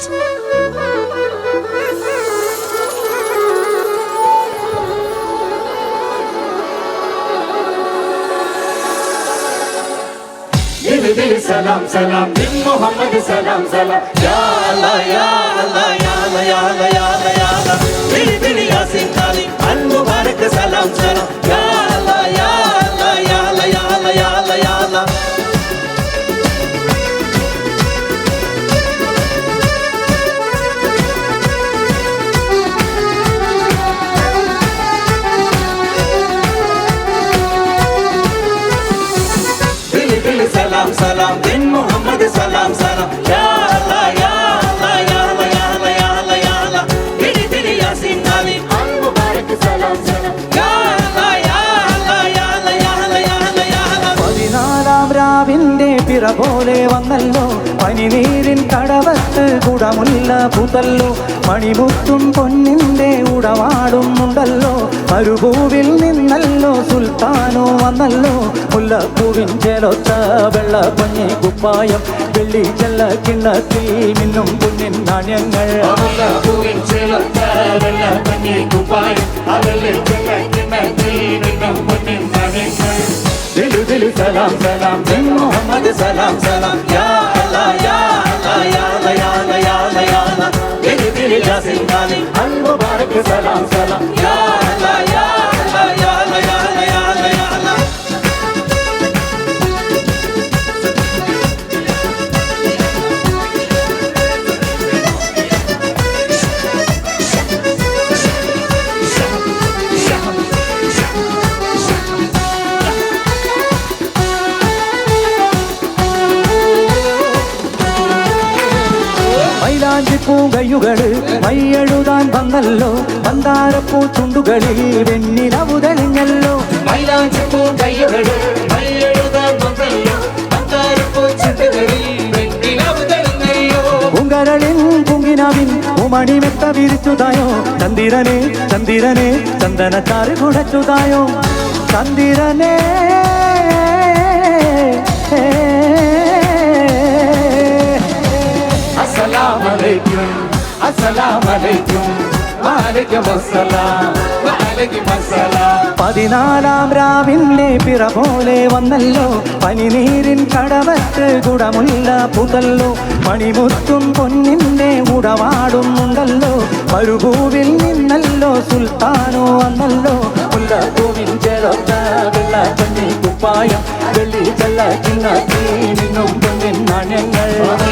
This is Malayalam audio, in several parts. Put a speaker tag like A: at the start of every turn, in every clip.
A: Dili dili selam selam bin Muhammed selam selam. Ya Allah ya Allah ya Allah ya Allah
B: salam, salam. പോലെ വന്നല്ലോ. പനിനീരിൻ കടവത്ത് കുടമുല്ല പുതല്ലോ. മണിമുത്തും പൊന്നിന്റെ ഉടവാടുന്നുണ്ടല്ലോ മരുഭൂവിൽ നിന്നല്ലോ സുൽത്താനോ വന്നല്ലോ. മുല്ലപ്പൂവിൻ ചേലൊത്ത വെള്ള പഞ്ഞി കുപ്പായം. വെള്ളി ചെല്ല കിണ്ണത്തിൽ നിന്നും പൊന്നിൻ നാണ്യങ്ങൾ.
A: കുപ്പായം. சலாம் சலாம் என் முகமது சலாம் சலாம் யா அல்லா யா அல்லா யா அல்லா யா அல்லா யா அல்லா யா அல்லா திரு திரு ஜாசின் அல் முபாரக் சலாம் சலாம்
B: മൈലാഞ്ചി പൂകയുകൾ വന്നല്ലോ. മന്ദാരപ്പൂ ചുണ്ടുകളിൽ വെണ്ണിലവു തെളിഞ്ഞല്ലോ
A: വന്നല്ലോ. വെണ്ണിലവ്
B: പൂങ്കരളിൻ പൂങ്കിനാവിൻ ഉമണിമെത്ത വിരിച്ചുതായോ. ചന്ദിരനെ ചന്ദിരനെ ചന്ദനത്താറ് കുടച്ചുതായോ. ചന്ദിരനെ
A: അസ്സലാമലൈക്കും. അസ്സലാമലൈക്കും. വാലൈക്കും അസ്സലാം. വാലൈക്കും അസ്സലാം.
B: പതിനാലാം രാവിന്റെ പിറ പോലെ വന്നല്ലോ. പനിനീരിൻ കടവത്ത് കുടമുല്ല പുതല്ലോ. മണിമുത്തും പൊന്നിന്റെ ഉടവാടുന്നുണ്ടല്ലോ മരുഭൂവിൽ നിന്നല്ലോ സുൽത്താനോ വന്നല്ലോ. മുല്ലപ്പൂവിൻ ചേർത്ത വെള്ള കുപ്പായം. വെള്ളി ചെല്ല കിണ്ണത്തിൽ നിന്നും പൊന്നിൻ നാണ്യങ്ങൾ.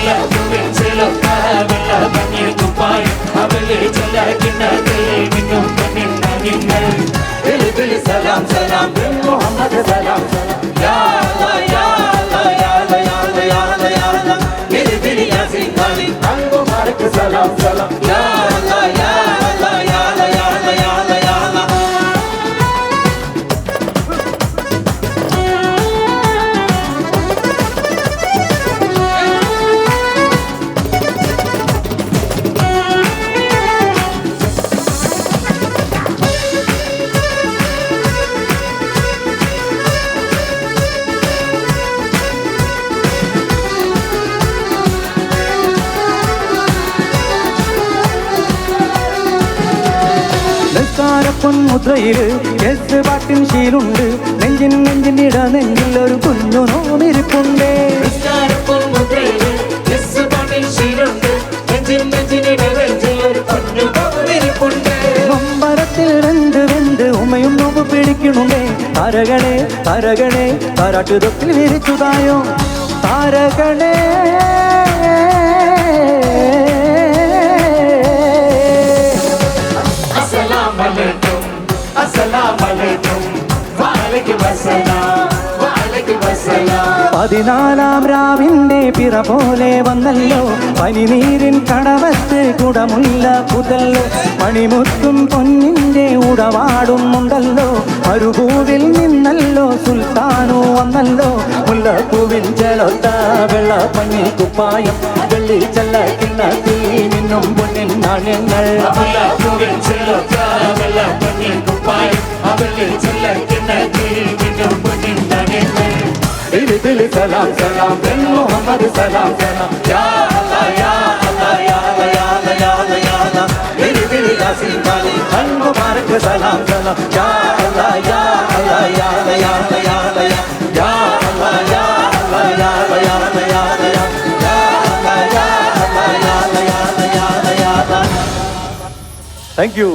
A: سلام دل محمد سلام يا الله يا الله يا الله يا الله يا الله يا الله ميري بيري ياسين خالي تنگو مارك سلام سلام
B: പൊൻമുദ്രയിൽ എസ് പാട്ടിൻ ശീലുണ്ട്. നെഞ്ചിൻ നെഞ്ചിൽ ഒരു കുഞ്ഞു നോമിരിപ്പുണ്ടേ.
A: പാട്ടിൽ ശീലുണ്ട്. നെഞ്ചിൽ ഒരു കുഞ്ഞു പവിരിപ്പുണ്ട്.
B: നൊമ്പരത്തിൽ രണ്ട് വെന്ത് ഉമ്മയും നോമ്പ് പിടിക്കണുണ്ടേ. താരകളെ താരകളെ തരാട്ടുതൊക്കിൽ വിരിച്ചുതായോ. താരകളെ
A: alaikum assalamu alaikum. Wa alaikum assalam.
B: പതിനാലാം രാവിന്റെ പിറ പോലെ വന്നല്ലോ. പനിനീരിൻ കടവത്ത് കുടമുല്ല പുതല്ലോ മണിമുത്തും പൊന്നിന്റെ ഉണ്ടല്ലോ മരുഭൂവിൽ നിന്നല്ലോ സുൽത്താനോ വന്നല്ലോ. മുല്ലപ്പൂവിൻ ചെലത്ത വെള്ള പഞ്ഞി കുപ്പായം. വെള്ളി ചെല്ല കിണ്ണത്തിൽ നിന്നും പൊന്നിൻ നാണ്യങ്ങൾ.
A: മുല്ലപ്പൂവിൻ പൂവിൻ ചില്ലൊത്ത दिल सलाम सलाम बिन मोहम्मद सलाम सलाम या अल्लाह या अल्लाह या अल्लाह या अल्लाह या अल्लाह या अल्लाह मेरी दिल
B: यासीन वाली हम मुबारक सलाम सलाम या अल्लाह या अल्लाह या अल्लाह या अल्लाह या अल्लाह या अल्लाह या अल्लाह या अल्लाह या अल्लाह या अल्लाह या अल्लाह या अल्लाह या अल्लाह या अल्लाह या अल्लाह थैंक यू